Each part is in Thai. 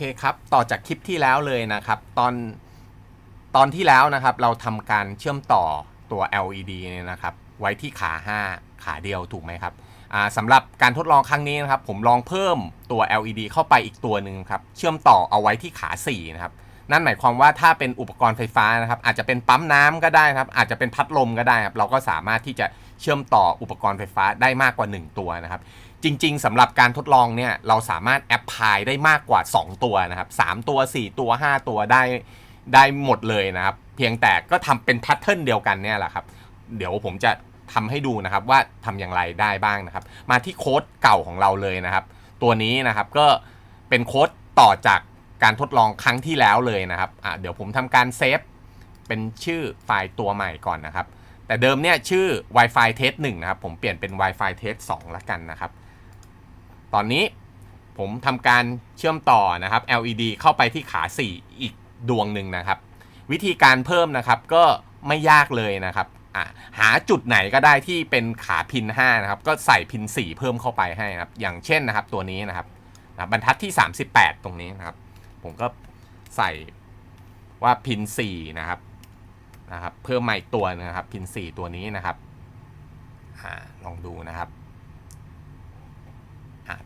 เคครับ ต่อจากคลิปที่แล้วเลยนะครับ ตอนตอนที่แล้วนะครับ เราทำการเชื่อมต่อตัว LED เนี่ยนะครับ ไว้ที่ขา 5 ขาเดียวถูกไหมครับอ่าสำหรับการทดลองครั้งนี้นะครับ ผมลองเพิ่มตัว LED เข้าไปอีกตัวหนึ่งครับ เชื่อมต่อเอาไว้ที่ขา 4 นะครับ นั่นหมายความว่าถ้าเป็นอุปกรณ์ไฟฟ้านะครับ อาจจะเป็นปั๊มน้ำก็ได้ครับ อาจจะเป็นพัดลมก็ได้ครับ เราก็สามารถที่จะเชื่อมต่ออุปกรณ์ไฟฟ้าได้มากกว่า 1 ตัวนะครับ จริง ๆสำหรับการทดลองเนี่ยเราสามารถแอปพลายได้มากกว่า 2 ตัวนะครับ3ตัว 4 ตัว 5 ตัวได้ได้หมดเลยนะครับ เพียงแต่ก็ทำเป็นแพทเทิร์นเดียวกันเนี่ยแหละครับ เดี๋ยวผมจะทำให้ดูนะครับว่าทำอย่างไรได้บ้างนะครับ มาที่โค้ดเก่าของเราเลยนะครับ ตัวนี้นะครับก็เป็นโค้ดต่อจากการทดลองครั้งที่แล้วเลยนะครับอะเดี๋ยวผมทำการเซฟเป็นชื่อไฟล์ตัวใหม่ก่อนนะครับ แต่เดิมเนี่ยชื่อ Wi-Fi Test 1นะครับ ผมเปลี่ยนเป็น Wi-Fi Test 2ละกันนะครับ ตอนนี้ผมทำการเชื่อมต่อนะครับ LED เข้าไปที่ขา 4 อีกดวงหนึ่งนะครับ วิธีการเพิ่มนะครับก็ไม่ยากเลยนะครับหาจุดไหนก็ได้ที่เป็นขาพิน 5 นะครับ ก็ใส่พิน 4 เพิ่มเข้าไปให้นะครับ อย่างเช่นนะครับตัวนี้นะครับบรรทัดที่ 38 ตรงนี้นะครับ ผมก็ใส่ว่าพิน 4 นะครับนะครับ เพิ่มใหม่ตัวนะครับ พิน 4 ตัวนี้นะครับอลองดูนะครับ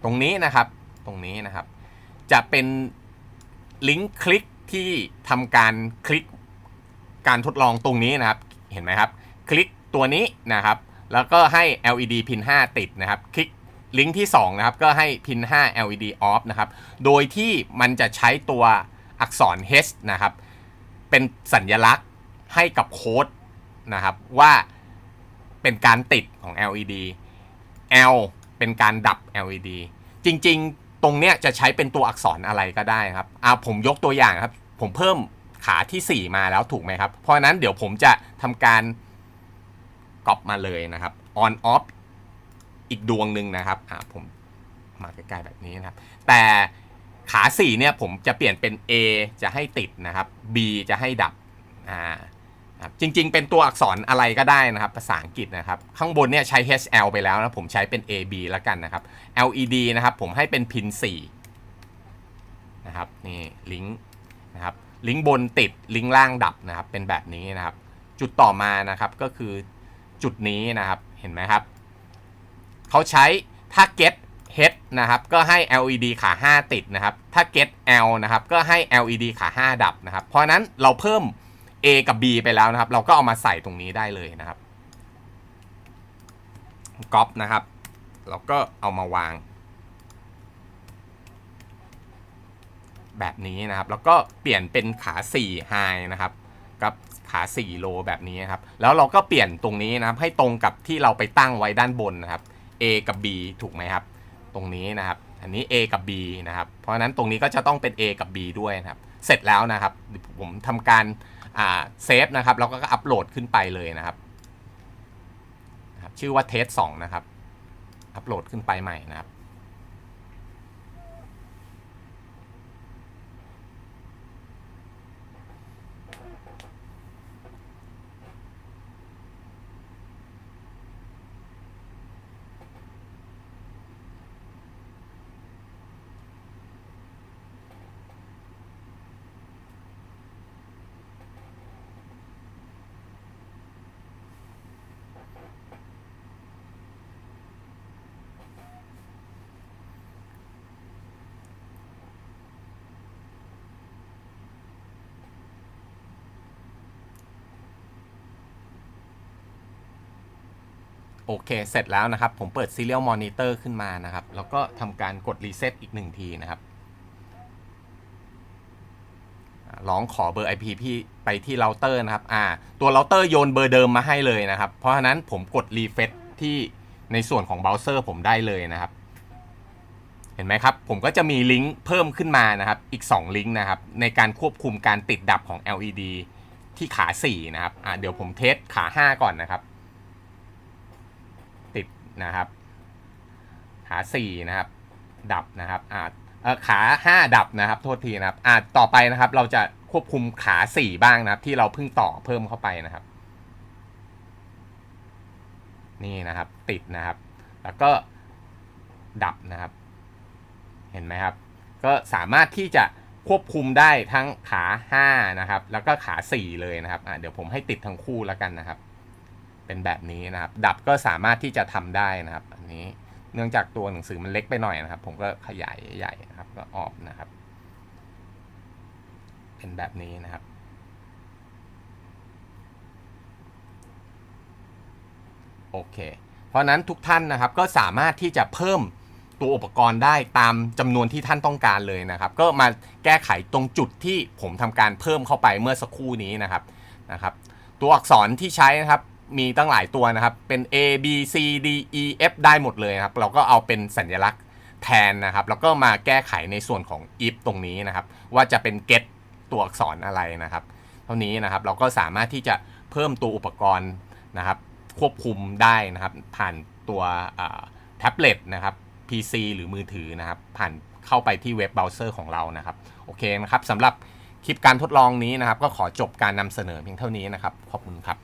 ตรงนี้นะครับตรงนี้นะครับ จะเป็นลิงก์คลิกที่ทำการคลิกการทดลองตรงนี้นะครับ เห็นไหมครับ คลิกตัวนี้นะครับ แล้วก็ให้ LED พิน 5 ติดนะครับ คลิกลิงก์ที่ 2 นะครับ ก็ให้พิน 5 LED off นะครับ โดยที่มันจะใช้ตัวอักษร H นะครับ เป็นสัญลักษณ์ให้กับโค้ดนะครับว่าเป็นการติดของ LED L เป็นการดับ LED จริงๆ ตรงเนี้ยจะใช้เป็นตัวอักษรอะไรก็ได้ครับอ่าผมยกตัวอย่างครับ ผมเพิ่มขาที่ 4 มาแล้วถูกไหมครับ เพราะนั้นเดี๋ยวผมจะทำการก๊อปมาเลยนะครับ on off อีกดวงหนึ่งนะครับอ่าผมมาใกล้ๆแบบนี้นะครับ แต่ขา 4 เนี่ยผมจะเปลี่ยนเป็น A จะให้ติดนะครับ B จะให้ดับอ่า จริงๆ เป็นตัวอักษรอะไรก็ได้นะครับ ภาษาอังกฤษนะครับ ข้างบนเนี่ยใช้ HL ไปแล้วนะผมใช้เป็น AB แล้วกันนะครับ LED นะครับผมให้เป็นพิน4นะครับนี่ลิงก์นะครับลิงก์บนติดลิงก์ล่างดับนะครับ เป็นแบบนี้นะครับ จุดต่อมานะครับก็คือจุดนี้นะครับเห็นไหมครับเขาใช้ถ้า get head นะครับก็ให้ LED ขา 5 ติดนะครับ ถ้า get L นะครับก็ให้ LED ขา 5 ดับนะครับ เพราะฉะนั้นเราเพิ่ม A กับ B ไปแล้วนะครับ เราก็เอามาใส่ตรงนี้ได้เลยนะครับก๊อปนะครับ เราก็เอามาวาง แบบนี้นะครับ แล้วก็เปลี่ยนเป็นขา4 high นะครับ กับขา4 low แบบนี้นะครับ แล้วเราก็เปลี่ยนตรงนี้นะครับ ให้ตรงกับที่เราไปตั้งไว้ด้านบนนะครับ A กับ B ถูกไหมครับ ตรงนี้นะครับ อันนี้ A กับ B นะครับ เพราะฉะนั้นตรงนี้ก็จะต้องเป็น A กับ B ด้วยนะครับ เสร็จแล้วนะครับ ผมทำการ เซฟนะครับแล้วก็อัปโหลดขึ้นไปเลยนะครับ ชื่อว่าเทสสองนะครับ อัปโหลดขึ้นไปใหม่นะครับ โอเค เสร็จแล้วนะครับ ผมเปิด Serial Monitor ขึ้นมานะครับ แล้วก็ทำการกด Reset อีกหนึ่งทีนะครับอ่าลองขอเบอร์ IP พี่ไปที่เราเตอร์นะครับ อ่า ตัวเราเตอร์โยนเบอร์เดิมมาให้เลยนะครับ เพราะฉะนั้นผมกด Refresh ที่ในส่วนของเบราว์เซอร์ผมได้เลยนะครับ เห็นไหมครับ ผมก็จะมีลิงก์เพิ่มขึ้นมานะครับ อีก 2 ลิงก์นะครับ ในการควบคุมการติดดับของ LED ที่ขา 4 นะครับ อ่าเดี๋ยวผมเทสขา 5 ก่อนนะครับ นะครับ ขา4นะครับ ดับนะครับอ่าเอ่อขา5ดับนะครับ โทษทีนะครับอ่าต่อไปนะครับ เราจะควบคุมขา4บ้างนะครับ ที่เราเพิ่งต่อเพิ่มเข้าไปนะครับ นี่นะครับ ติดนะครับ แล้วก็ดับนะครับ เห็นไหมครับ ก็สามารถที่จะควบคุมได้ทั้งขา 5 นะครับ แล้วก็ขา 4 เลยนะครับอะเดี๋ยวผมให้ติดทั้งคู่แล้วกันนะครับ เป็นแบบนี้นะครับ ดับก็สามารถที่จะทำได้นะครับ อันนี้เนื่องจากตัวหนังสือมันเล็กไปหน่อยนะครับ ผมก็ขยายใหญ่ๆนะครับก็ออกนะครับ เป็นแบบนี้นะครับ โอเค เพราะฉะนั้นทุกท่านนะครับก็สามารถที่จะเพิ่มตัวอุปกรณ์ได้ตามจำนวนที่ท่านต้องการเลยนะครับ ก็มาแก้ไขตรงจุดที่ผมทำการเพิ่มเข้าไปเมื่อสักครู่นี้นะครับนะครับ ตัวอักษรที่ใช้นะครับ มีตั้งหลายตัวนะครับ เป็น A B C D E F ได้หมดเลยครับ เราก็เอาเป็นสัญลักษณ์แทนนะครับ แล้วก็มาแก้ไขในส่วนของ if ตรงนี้นะครับ ว่าจะเป็น get ตัวอักษรอะไรนะครับ เท่านี้นะครับ เราก็สามารถที่จะเพิ่มตัวอุปกรณ์นะครับ ควบคุมได้นะครับ ผ่านตัวแท็บเล็ตนะครับ PC หรือมือถือนะครับ ผ่านเข้าไปที่เว็บเบราว์เซอร์ของเรานะครับ โอเคนะครับสำหรับคลิปการทดลองนี้นะครับ ก็ขอจบการนำเสนอเพียงเท่านี้นะครับ ขอบคุณครับ